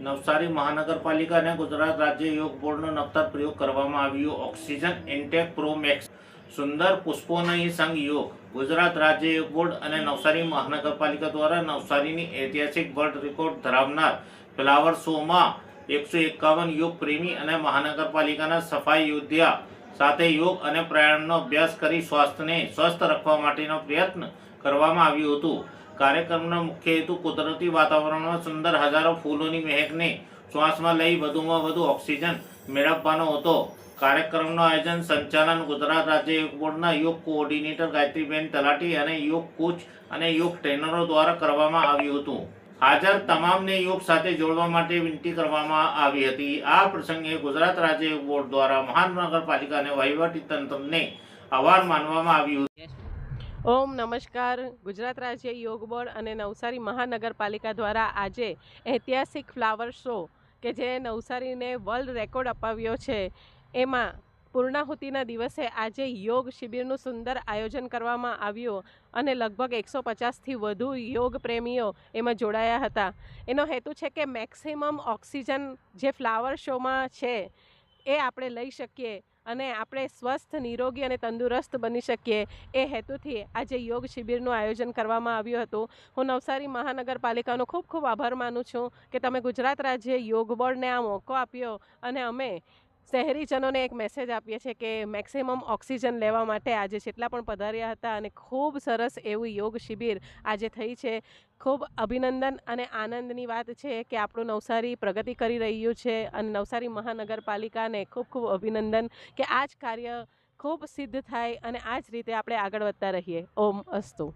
નવસારી મહાનગરપાલિકા અને ગુજરાત રાજ્ય યોગ બોર્ડનો નવતર પ્રયોગ કરવામાં આવ્યો. ઓક્સિજન ઇન્ટેક પ્રો મેક્સ, સુંદર પુષ્પોનય સંઘ યોગ, ગુજરાત રાજ્ય યોગ બોર્ડ અને નવસારી મહાનગરપાલિકા દ્વારા નવસારીની ઐતિહાસિક વર્લ્ડ રેકોર્ડ ધરાવનાર ફ્લાવર શોમાં એકસો એકાવન યોગ પ્રેમી અને મહાનગરપાલિકાના સફાઈ યોદ્ધા સાથે યોગ અને પ્રાણાયામનો અભ્યાસ કરી સ્વાસ્થ્યને સ્વસ્થ રાખવા માટેનો પ્રયત્ન કરવામાં આવ્યું હતું. કાર્યક્રમનો મુખ્ય હેતુ કુદરતી વાતાવરણમાં સુંદર હજારો ફૂલોની મહેકને શ્વાસમાં લઈ વધુમાં વધુ ઓક્સિજન મેળવવાનો હતો. કાર્યક્રમનું આયોજન સંચાલન ગુજરાત રાજ્ય યોગ બોર્ડના યોગ કોઓર્ડિનેટર ગાયત્રીબેન તલાટી અને યોગ કોચ અને યોગ ટ્રેનરો દ્વારા કરવામાં આવ્યું હતું. હાજર તમામને યોગ સાથે જોડવા માટે વિનંતી કરવામાં આવી હતી. આ પ્રસંગે ગુજરાત રાજ્ય બોર્ડ દ્વારા મહાનગરપાલિકા અને વહીવટી તંત્રને આભાર માનવામાં આવ્યું. ઓમ નમસ્કાર. ગુજરાત રાજ્ય યોગ બોર્ડ અને નવસારી મહાનગરપાલિકા દ્વારા આજે ઐતિહાસિક ફ્લાવર શો કે જે નવસારીને વર્લ્ડ રેકોર્ડ અપાવ્યો છે. એમાં પૂર્ણાહુતિના દિવસે આજે યોગ શિબિરનું સુંદર આયોજન કરવામાં આવ્યું અને લગભગ એકસો પચાસથી વધુ યોગ પ્રેમીઓ એમાં જોડાયા હતા. એનો હેતુ છે કે મેક્સિમમ ઓક્સિજન જે ફ્લાવર શોમાં છે એ આપણે લઈ શકીએ અને આપણે સ્વસ્થ, નિરોગી અને તંદુરસ્ત બની શકીએ એ હેતુથી આજે યોગ શિબિરનું આયોજન કરવામાં આવ્યું હતું. હું નવસારી મહાનગરપાલિકાનો ખૂબ ખૂબ આભાર માનું છું કે તમે ગુજરાત રાજ્ય યોગ બોર્ડને આ મોકો આપ્યો અને અમે શહેરીજનોને એક મેસેજ આપીએ છીએ કે મેક્સિમમ ઓક્સિજન લેવા માટે આજે જેટલા પણ પધાર્યા હતા અને ખૂબ સરસ એવું યોગ શિબિર આજે થઈ છે. ખૂબ અભિનંદન અને આનંદની વાત છે કે આપણું નવસારી પ્રગતિ કરી રહ્યું છે અને નવસારી મહાનગરપાલિકાને ખૂબ ખૂબ અભિનંદન કે આ જ કાર્ય ખૂબ સિદ્ધ થાય અને આ જ રીતે આપણે આગળ વધતા રહીએ. ઓમ અસ્તુ.